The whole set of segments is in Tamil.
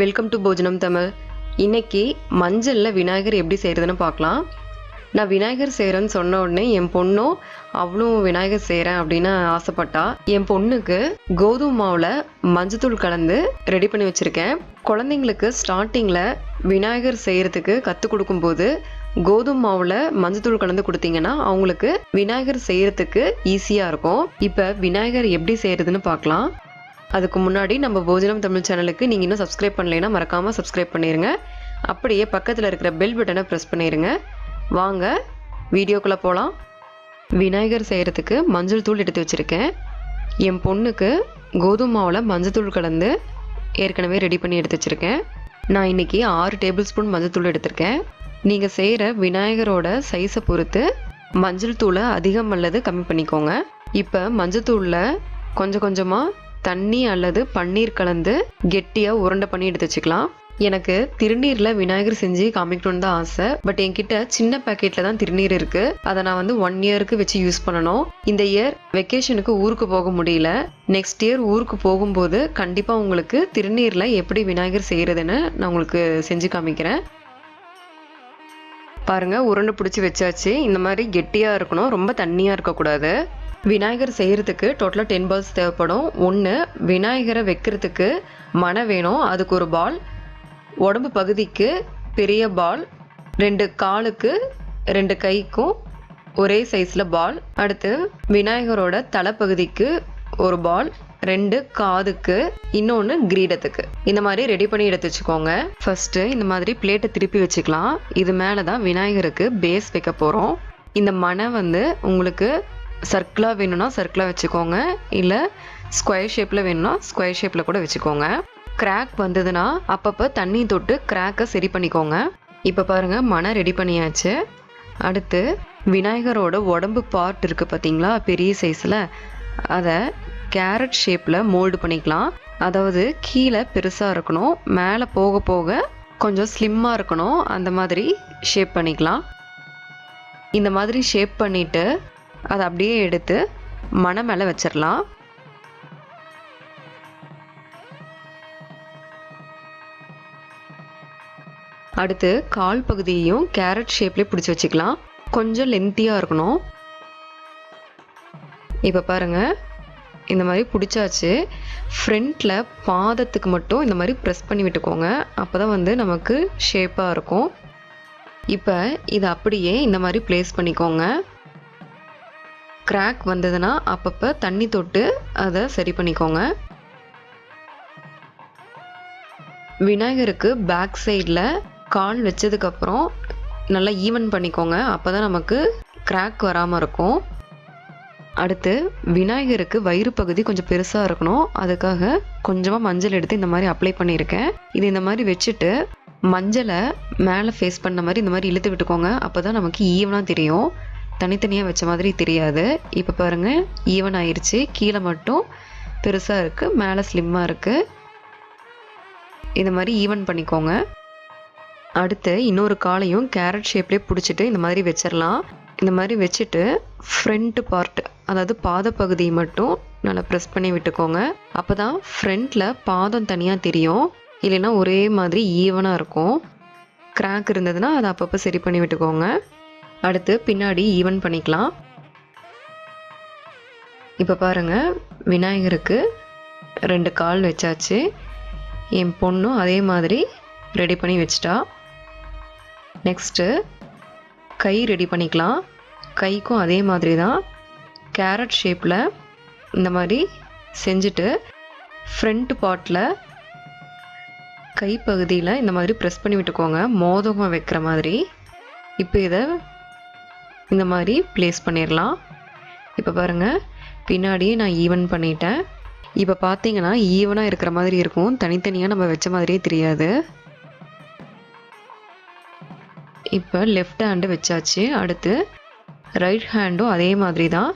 வெல்கம் டு போஜனம் தமிழ் இன்னைக்கு மஞ்சளில் விநாயகர் எப்படி செய்கிறதுன்னு பார்க்கலாம். நான் விநாயகர் செய்கிறேன்னு சொன்ன உடனே என் பொண்ணும் அவளும் விநாயகர் செய்கிறேன் அப்படின்னு ஆசைப்பட்டா. என் பொண்ணுக்கு கோதுமை மாவில் மஞ்சத்தூள் கலந்து ரெடி பண்ணி வச்சுருக்கேன். குழந்தைங்களுக்கு ஸ்டார்டிங்கில் விநாயகர் செய்கிறதுக்கு கற்றுக் கொடுக்கும்போது கோதுமை மாவில் மஞ்சத்தூள் கலந்து கொடுத்தீங்கன்னா அவங்களுக்கு விநாயகர் செய்கிறதுக்கு ஈஸியாக இருக்கும். இப்போ விநாயகர் எப்படி செய்கிறதுன்னு பார்க்கலாம். அதுக்கு முன்னாடி நம்ம போஜனம் தமிழ் சேனலுக்கு நீங்கள் இன்னும் சப்ஸ்கிரைப் பண்ணலைன்னா மறக்காமல் சப்ஸ்கிரைப் பண்ணிடுங்க அப்படியே பக்கத்தில் இருக்கிற பெல் பட்டனை ப்ரெஸ் பண்ணிடுங்க வாங்க வீடியோக்குள்ளே போகலாம் விநாயகர் செய்கிறதுக்கு மஞ்சள் தூள் எடுத்து வச்சுருக்கேன். என் பொண்ணுக்கு கோதுமை மாவில் மஞ்சள் தூள் கலந்து ஏற்கனவே ரெடி பண்ணி எடுத்து வச்சுருக்கேன். நான் இன்றைக்கி ஆறு டேபிள் ஸ்பூன் மஞ்சள் தூள் எடுத்திருக்கேன். நீங்கள் செய்கிற விநாயகரோட சைஸை பொறுத்து மஞ்சள் தூளை அதிகம் அல்லது கம்மி பண்ணிக்கோங்க. இப்போ மஞ்சள் தூளில் கொஞ்சம் கொஞ்சமாக தண்ணி அல்லது பன்னீர் கலந்து கெட்டியாக உருண்டை பண்ணி எடுத்து வச்சுக்கலாம். எனக்கு திருநீரில் விநாயகர் செஞ்சு காமிக்கணும்னு தான் ஆசை. பட் என்கிட்ட சின்ன பேக்கெட்டில் தான் திருநீர் இருக்குது அதை நான் வந்து ஒன் இயருக்கு வச்சு யூஸ் பண்ணணும். இந்த இயர் வெக்கேஷனுக்கு ஊருக்கு போக முடியல. நெக்ஸ்ட் இயர் ஊருக்கு போகும்போது கண்டிப்பாக உங்களுக்கு திருநீரில் எப்படி விநாயகர் செய்கிறதுன்னு நான் உங்களுக்கு செஞ்சு காமிக்கிறேன். பாருங்கள் உருண்டை பிடிச்சி வச்சாச்சு. இந்த மாதிரி கெட்டியாக இருக்கணும். ரொம்ப தண்ணியாக இருக்கக்கூடாது. விநாயகர் செய்கிறதுக்கு டோட்டலாக டென் பால்ஸ் தேவைப்படும். ஒன்று விநாயகரை வைக்கிறதுக்கு மனை வேணும். அதுக்கு ஒரு பால் உடம்பு பகுதிக்கு பெரிய பால் ரெண்டு காலுக்கு ரெண்டு கைக்கும் ஒரே சைஸில் பால் அடுத்து விநாயகரோட தலைப்பகுதிக்கு ஒரு பால் ரெண்டு காதுக்கு இன்னொன்று கிரீடத்துக்கு. இந்த மாதிரி ரெடி பண்ணி எடுத்து வச்சுக்கோங்க. ஃபர்ஸ்ட்டு இந்த மாதிரி பிளேட்டை திருப்பி வச்சுக்கலாம். இது மேலே தான் விநாயகருக்கு பேஸ் வைக்க போகிறோம் இந்த மனை வந்து உங்களுக்கு சர்க்கிளாக வேணும்னா சர்க்கிளாக வச்சுக்கோங்க. இல்லை ஸ்கொயர் ஷேப்பில் வேணும்னா ஸ்கொயர் ஷேப்பில் கூட வச்சுக்கோங்க. கிராக் வந்ததுன்னா அப்பப்போ தண்ணி தொட்டு கிராக்கை சரி பண்ணிக்கோங்க. இப்போ பாருங்கள் மனை ரெடி பண்ணியாச்சு. அடுத்து விநாயகரோட உடம்பு பார்ட் இருக்குது பார்த்தீங்களா பெரிய சைஸில் அதை கேரட் ஷேப்பில் மோல்டு பண்ணிக்கலாம். அதாவது கீழே பெருசாக இருக்கணும் மேலே போக போக கொஞ்சம் ஸ்லிம்மாக இருக்கணும். அந்த மாதிரி ஷேப் பண்ணிக்கலாம். இந்த மாதிரி ஷேப் பண்ணிவிட்டு அதை அப்படியே எடுத்து மன மேலே வச்சிடலாம். அடுத்து கால் பகுதியையும் கேரட் ஷேப்லேயே பிடிச்சி வச்சுக்கலாம். கொஞ்சம் லென்த்தியாக இருக்கணும். இப்போ பாருங்கள் இந்த மாதிரி பிடிச்சாச்சு. ஃப்ரண்ட்டில் பாதத்துக்கு மட்டும் இந்த மாதிரி ப்ரெஸ் பண்ணி விட்டுக்கோங்க. அப்போ தான் வந்து நமக்கு ஷேப்பாக இருக்கும். இப்போ இதை அப்படியே இந்த மாதிரி ப்ளேஸ் பண்ணிக்கோங்க. கிராக் வந்ததுன்னா அப்பப்போ தண்ணி தொட்டு அதை சரி பண்ணிக்கோங்க. விநாயகருக்கு பேக் சைடில் கால் வச்சதுக்கப்புறம் நல்லா ஈவன் பண்ணிக்கோங்க. அப்போ தான் நமக்கு கிராக் வராமல் இருக்கும். அடுத்து விநாயகருக்கு வயிறு பகுதி கொஞ்சம் பெருசாக இருக்கணும். அதுக்காக கொஞ்சமாக மஞ்சள் எடுத்து இந்த மாதிரி அப்ளை பண்ணியிருக்கேன். இது இந்த மாதிரி வச்சுட்டு மஞ்சளை மேலே ஃபேஸ் பண்ண மாதிரி இந்த மாதிரி இழுத்து விட்டுக்கோங்க. அப்போ தான் நமக்கு ஈவனாக தெரியும். தனித்தனியாக வச்ச மாதிரி தெரியாது. இப்போ பாருங்கள் ஈவன் ஆயிடுச்சு கீழே மட்டும் பெருசாக இருக்குது மேலே ஸ்லிம்மாக இருக்குது இந்த மாதிரி ஈவன் பண்ணிக்கோங்க. அடுத்து இன்னொரு காலையும் கேரட் ஷேப்லேயே பிடிச்சிட்டு இந்த மாதிரி வச்சிடலாம் இந்த மாதிரி வச்சுட்டு ஃப்ரண்ட் பார்ட் அதாவது பாதப்பகுதியை மட்டும் நல்லா ப்ரெஸ் பண்ணி விட்டுக்கோங்க. அப்போ தான் ஃப்ரண்ட்டில் பாதம் தனியாக தெரியும். இல்லைன்னா ஒரே மாதிரி ஈவனாக இருக்கும். கிராக் இருந்ததுன்னா அதை அப்பப்போ சரி பண்ணி விட்டுக்கோங்க. அடுத்து பின்னாடி ஈவன் பண்ணிக்கலாம். இப்போ பாருங்கள் விநாயகருக்கு ரெண்டு கால் வச்சாச்சு. என் பொண்ணும் அதே மாதிரி ரெடி பண்ணி வச்சிட்டா. நெக்ஸ்ட்டு கை ரெடி பண்ணிக்கலாம். கைக்கும் அதே மாதிரி தான் கேரட் ஷேப்பில் இந்த மாதிரி செஞ்சுட்டு ஃப்ரண்ட் பார்ட்டில் கைப்பகுதியில் இந்த மாதிரி ப்ரெஸ் பண்ணி விட்டுக்கோங்க. மோதகம் வைக்கிற மாதிரி. இப்போ இதை இந்த மாதிரி ப்ளேஸ் பண்ணிடலாம் இப்போ பாருங்கள் பின்னாடியே நான் ஈவன் பண்ணிட்டேன். இப்போ பார்த்தீங்கன்னா ஈவனாக இருக்கிற மாதிரி இருக்கும். தனித்தனியாக நம்ம வச்ச மாதிரியே தெரியாது. இப்போ லெஃப்ட் ஹேண்டு வச்சாச்சு. அடுத்து ரைட் ஹேண்டும் அதே மாதிரி தான்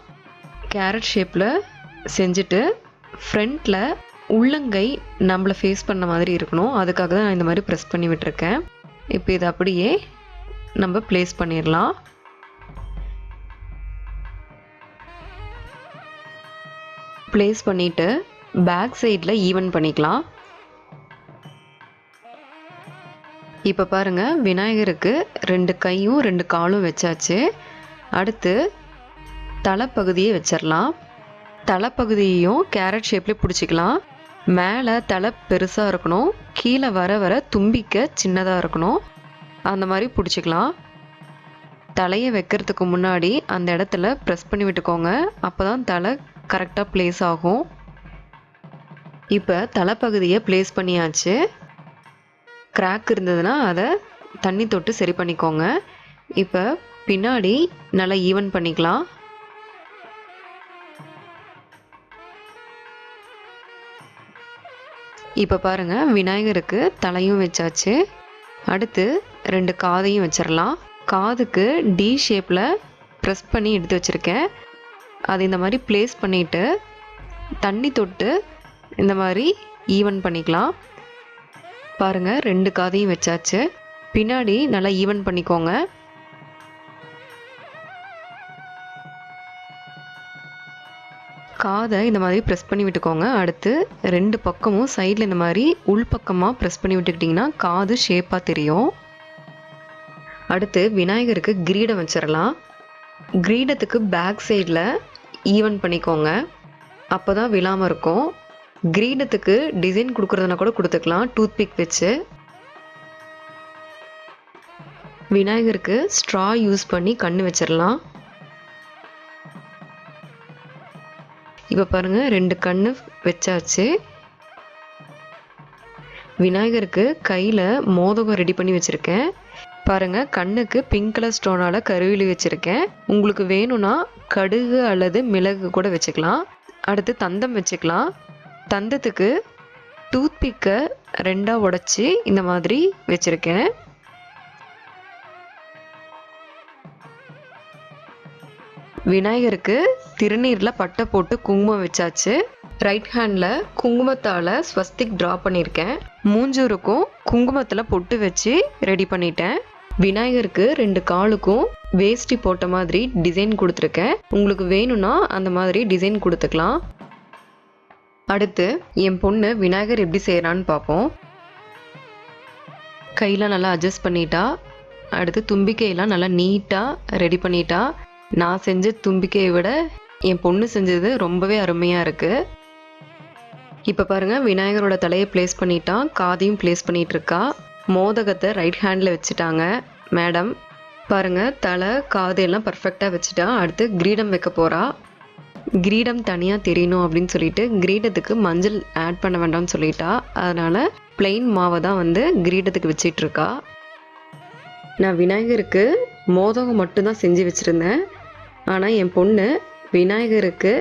கேரட் ஷேப்பில் செஞ்சுட்டு ஃப்ரண்ட்டில் உள்ளங்கை நம்மளை ஃபேஸ் பண்ண மாதிரி இருக்கணும். அதுக்காக தான் நான் இந்த மாதிரி ப்ரெஸ் பண்ணி விட்டுருக்கேன். இப்போ இதை அப்படியே நம்ம ப்ளேஸ் பண்ணிடலாம் ப்ளேஸ் பண்ணிவிட்டு பேக் சைடில் ஈவன் பண்ணிக்கலாம். இப்போ பாருங்க விநாயகருக்கு ரெண்டு கையும் ரெண்டு காலும் வச்சாச்சு. அடுத்து தலைப்பகுதியை வச்சிடலாம் தலைப்பகுதியையும் கேரட் ஷேப்லேயே பிடிச்சிக்கலாம். மேலே தலை பெருசாக இருக்கணும். கீழே வர வர தும்பிக்க சின்னதாக இருக்கணும். அந்த மாதிரி பிடிச்சிக்கலாம். தலையை வைக்கிறதுக்கு முன்னாடி அந்த இடத்துல ப்ரெஸ் பண்ணி விட்டுக்கோங்க. அப்போ தான் தலை கரெக்டாக ப்ளேஸ் ஆகும். இப்போ தலைப்பகுதியை ப்ளேஸ் பண்ணியாச்சு. கிராக் இருந்ததுன்னா அதை தண்ணி தொட்டு சரி பண்ணிக்கோங்க. இப்போ பின்னாடி நல்லா ஈவன் பண்ணிக்கலாம். இப்போ பாருங்கள் விநாயகருக்கு தலையும் வச்சாச்சு. அடுத்து ரெண்டு காதையும் வச்சிடலாம் காதுக்கு டி ஷேப்பில் ப்ரெஸ் பண்ணி எடுத்து வச்சுருக்கேன். அது இந்த மாதிரி ப்ளேஸ் பண்ணிவிட்டு தண்ணி தொட்டு இந்த மாதிரி ஈவன் பண்ணிக்கலாம். பாருங்கள் ரெண்டு காதையும் வச்சாச்சு. பின்னாடி நல்லா ஈவன் பண்ணிக்கோங்க. காதை இந்த மாதிரி ப்ரெஸ் பண்ணி விட்டுக்கோங்க. அடுத்து ரெண்டு பக்கமும் சைடில் இந்த மாதிரி உள்பக்கமாக ப்ரெஸ் பண்ணி விட்டுக்கிட்டிங்கன்னா காது ஷேப்பாக தெரியும். அடுத்து விநாயகருக்கு கிரீடம் வச்சிடலாம் கிரீடத்துக்கு பேக் சைடில் ஈவன் பண்ணிக்கோங்க. அப்போ தான் விழாமல் இருக்கும். கிரீடத்துக்கு டிசைன் கொடுக்குறதுனா கூட கொடுத்துக்கலாம். டூத்பிக் வச்சு. விநாயகருக்கு ஸ்ட்ரா யூஸ் பண்ணி கண் வச்சிடலாம் இப்போ பாருங்கள் ரெண்டு கண் வச்சாச்சு. விநாயகருக்கு கையில் மோதகம் ரெடி பண்ணி வச்சுருக்கேன். பாருங்கள் கண்ணுக்கு பிங்க் கலர் ஸ்டோனால் கருவிலி வச்சுருக்கேன். உங்களுக்கு வேணும்னா கடுகு அல்லது மிளகு கூட வச்சுக்கலாம். அடுத்து தந்தம் வச்சுக்கலாம். தந்தத்துக்கு டூத்பிக்கை ரெண்டாக உடச்சி இந்த மாதிரி வச்சுருக்கேன். விநாயகருக்கு திருநீரில் பட்டை போட்டு குங்குமம் வச்சாச்சு. ரைட் ஹேண்டில் குங்குமத்தால் ஸ்வஸ்திக் ட்ரா பண்ணியிருக்கேன் மூஞ்சூருக்கும் குங்குமத்தில் பொட்டு வச்சு ரெடி பண்ணிட்டேன். விநாயகருக்கு ரெண்டு காலுக்கும் வேஷ்டி போட்ட மாதிரி டிசைன் கொடுத்துருக்கேன். உங்களுக்கு வேணும்னா அந்த மாதிரி டிசைன் கொடுத்துக்கலாம். அடுத்து என் பொண்ணு விநாயகர் எப்படி செய்கிறான்னு பார்ப்போம். கையெலாம் நல்லா அட்ஜஸ்ட் பண்ணிட்டா அடுத்து தும்பிக்கையெல்லாம் நல்லா நீட்டாக ரெடி பண்ணிட்டா நான் செஞ்ச தும்பிக்கையை விட என் பொண்ணு செஞ்சது ரொம்பவே அருமையாக இருக்குது இப்போ பாருங்கள் விநாயகரோட தலையை ப்ளேஸ் பண்ணிட்டான் காதையும் ப்ளேஸ் பண்ணிகிட்ருக்கா மோதகத்தை ரைட் ஹேண்டில் வச்சுட்டாங்க மேடம் பாருங்கள் தலை காது எல்லாம் பர்ஃபெக்டாக வச்சுட்டா அடுத்து கிரீடம் வைக்க போகிறா கிரீடம் தனியாக தெரியணும் அப்படின்னு சொல்லிட்டு கிரீடத்துக்கு மஞ்சள் ஆட் பண்ண வேண்டாம்னு சொல்லிட்டா. அதனால் பிளெயின் மாவை தான் வந்து கிரீடத்துக்கு வச்சிட்ருக்கா நான் விநாயகருக்கு மோதகம் மட்டும்தான் செஞ்சு வச்சுருந்தேன். ஆனால் என் பொண்ணு விநாயகருக்கு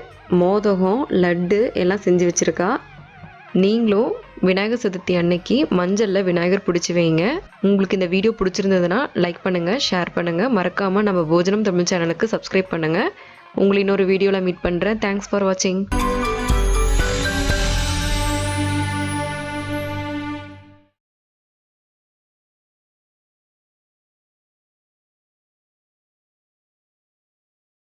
மோதகம் லட்டு எல்லாம் செஞ்சு வச்சுருக்கா. நீங்களும் விநாயகர் சதுர்த்தி அன்னைக்கு மஞ்சளில் விநாயகர் பிடிச்சி வைங்க. உங்களுக்கு இந்த வீடியோ பிடிச்சிருந்ததுன்னா லைக் பண்ணுங்கள் ஷேர் பண்ணுங்கள் மறக்காமல் நம்ம போஜனம் தமிழ் சேனலுக்கு சப்ஸ்கிரைப் பண்ணுங்கள் உங்களை இன்னொரு வீடியோவில் மீட் பண்ணுறேன் தேங்க்ஸ் ஃபார் வாட்சிங்